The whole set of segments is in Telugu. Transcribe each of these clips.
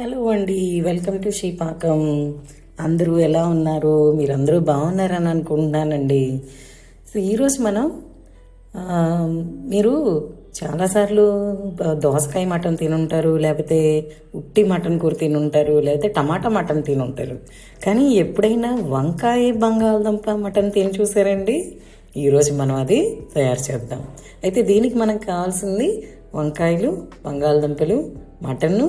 హలో అండి వెల్కమ్ టు శ్రీపాకం. అందరూ ఎలా ఉన్నారు? మీరందరూ బాగున్నారని అనుకుంటున్నానండి. సో ఈరోజు మనం మీరు చాలాసార్లు దోసకాయ మటన్ తినుంటారు లేకపోతే ఉట్టి మటన్ కూర తినుంటారు లేకపోతే టమాటా మటన్ తినుంటారు. కానీ ఎప్పుడైనా వంకాయ బంగాళదుంప మటన్ తిని చూసారండి? ఈరోజు మనం అది తయారు చేద్దాం. అయితే దీనికి మనకు కావాల్సింది వంకాయలు బంగాళదుంపలు మటన్ను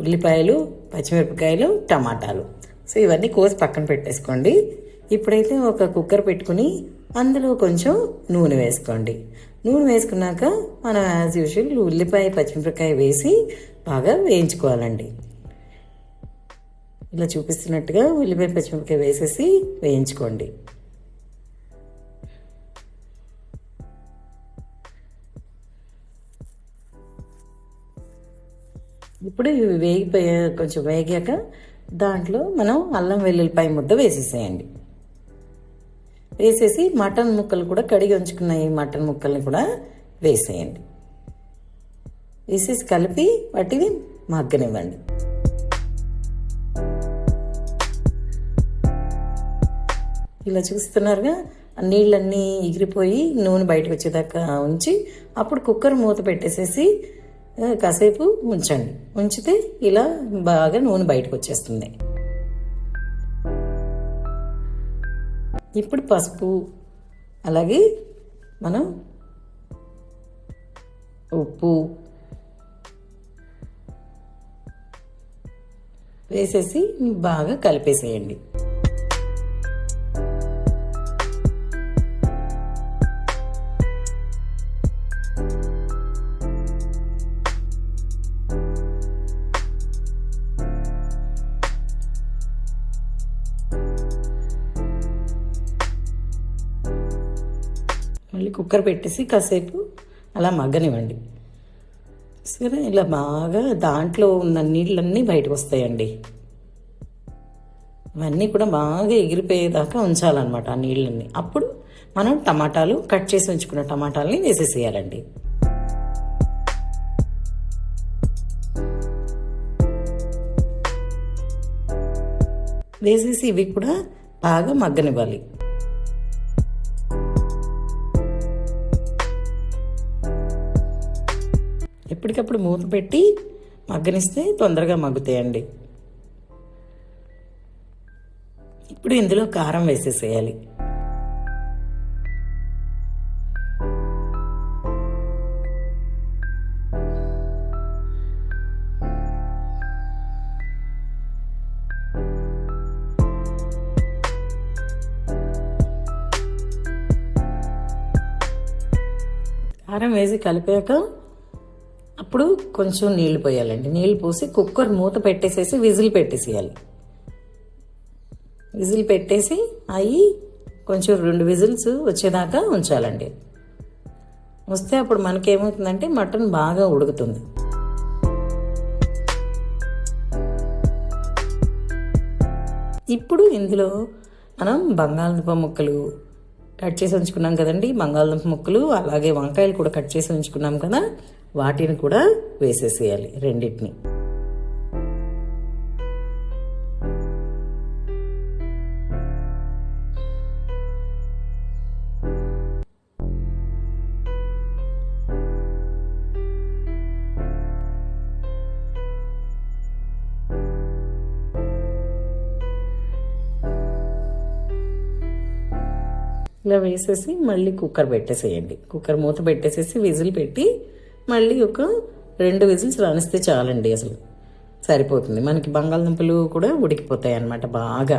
ఉల్లిపాయలు పచ్చిమిరపకాయలు టమాటాలు. సో ఇవన్నీ కోసి పక్కన పెట్టేసుకోండి. ఇప్పుడైతే ఒక కుక్కర్ పెట్టుకుని అందులో కొంచెం నూనె వేసుకోండి. నూనె వేసుకున్నాక మనం యాజ్ యూజువల్ ఉల్లిపాయ పచ్చిమిరపకాయ వేసి బాగా వేయించుకోవాలండి. ఇలా చూపిస్తున్నట్టుగా ఉల్లిపాయ పచ్చిమిరపకాయ వేసేసి వేయించుకోండి. ఇప్పుడు ఇవి వేగిపోయా కొంచెం వేగాక దాంట్లో మనం అల్లం వెల్లుల్లిపాయ ముద్ద వేసేసేయండి. వేసేసి మటన్ ముక్కలు కూడా కడిగి ఉంచుకున్న ఈ మటన్ ముక్కల్ని కూడా వేసేయండి. వేసేసి కలిపి వాటిని మగ్గనివ్వండి. ఇలా చూస్తున్నారుగా నీళ్ళన్నీ ఎగిరిపోయి నూనె బయటకు వచ్చేదాకా ఉంచి అప్పుడు కుక్కర్ మూత పెట్టేసేసి కాసేపు ఉంచండి. ఉంచితే ఇలా బాగా నూనె బయటకు వచ్చేస్తుంది. ఇప్పుడు పసుపు అలాగే మనం ఉప్పు వేసేసి బాగా కలిపేసేయండి. మళ్ళీ కుక్కర్ పెట్టేసి కాసేపు అలా మగ్గనివ్వండి. సరే ఇలా బాగా దాంట్లో ఉన్న నీళ్ళన్నీ బయటకు వస్తాయండి. ఇవన్నీ కూడా బాగా ఎగిరిపోయేదాకా ఉంచాలన్నమాట ఆ నీళ్ళన్నీ. అప్పుడు మనం టమాటాలు కట్ చేసి ఉంచుకున్న టమాటాలని వేసేసేయాలండి. వేసేసి ఇవి కూడా బాగా మగ్గనివ్వాలి. ఎప్పటికప్పుడు మూత పెట్టి మగ్గనిస్తే తొందరగా మగ్గుతాయండి. ఇప్పుడు ఇందులో కారం వేసేసేయాలి. కారం వేసి కలిపాక అప్పుడు కొంచెం నీళ్ళు పోయాలండి. నీళ్ళు పోసి కుక్కర్ మూత పెట్టేసేసి విజిల్ పెట్టేసేయాలి. విజిల్ పెట్టేసి అవి కొంచెం రెండు విజిల్స్ వచ్చేదాకా ఉంచాలండి. వస్తే అప్పుడు మనకేమవుతుందంటే మటన్ బాగా ఉడుకుతుంది. ఇప్పుడు ఇందులో మనం బంగాళదుంప ముక్కలు కట్ చేసి ఉంచుకున్నాం కదండి బంగాళదుంప ముక్కలు అలాగే వంకాయలు కూడా కట్ చేసి ఉంచుకున్నాం కదా వాటిని కూడా వేసేసేయాలి రెండింటిని. ఇలా వేసేసి మళ్ళీ కుక్కర్ పెట్టేసేయండి. కుక్కర్ మూత పెట్టేసేసి విజిల్ పెట్టి మళ్ళీ ఒక రెండు విజిల్స్ రానిస్తే చాలండి అసలు. సరిపోతుంది. మనకి బంగాళదుంపలు కూడా ఉడికిపోతాయి అన్నమాట బాగా.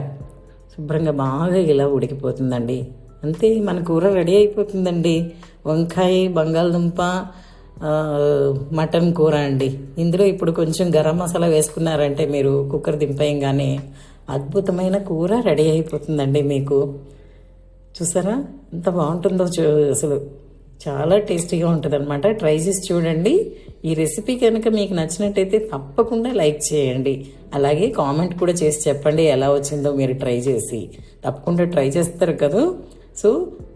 శుభ్రంగా బాగా ఇలా ఉడికిపోతుందండి. అంతే మన కూర రెడీ అయిపోతుందండి. వంకాయ బంగాళదుంప మటన్ కూర అండి. ఇందులో ఇప్పుడు కొంచెం గరం మసాలా వేసుకున్నారంటే మీరు కుక్కర్ దింపేయంగానే అద్భుతమైన కూర రెడీ అయిపోతుందండి మీకు. చూసారా? ఎంత బాగుంటుందో చూ అసలు చాలా టేస్టీగా ఉంటుంది అనమాట ట్రై చేసి చూడండి. ఈ రెసిపీ కనుక మీకు నచ్చినట్టయితే తప్పకుండా లైక్ చేయండి. అలాగే కామెంట్ కూడా చేసి చెప్పండి ఎలా వచ్చిందో మీరు ట్రై చేసి. తప్పకుండా ట్రై చేస్తారు కదా. సో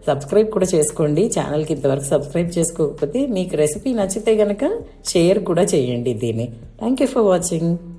సబ్స్క్రైబ్ కూడా చేసుకోండి. ఛానల్కి ఇంతవరకు సబ్స్క్రైబ్ చేసుకోకపోతే మీకు రెసిపీ నచ్చితే కనుక షేర్ కూడా చేయండి దీన్ని. Thank you for watching.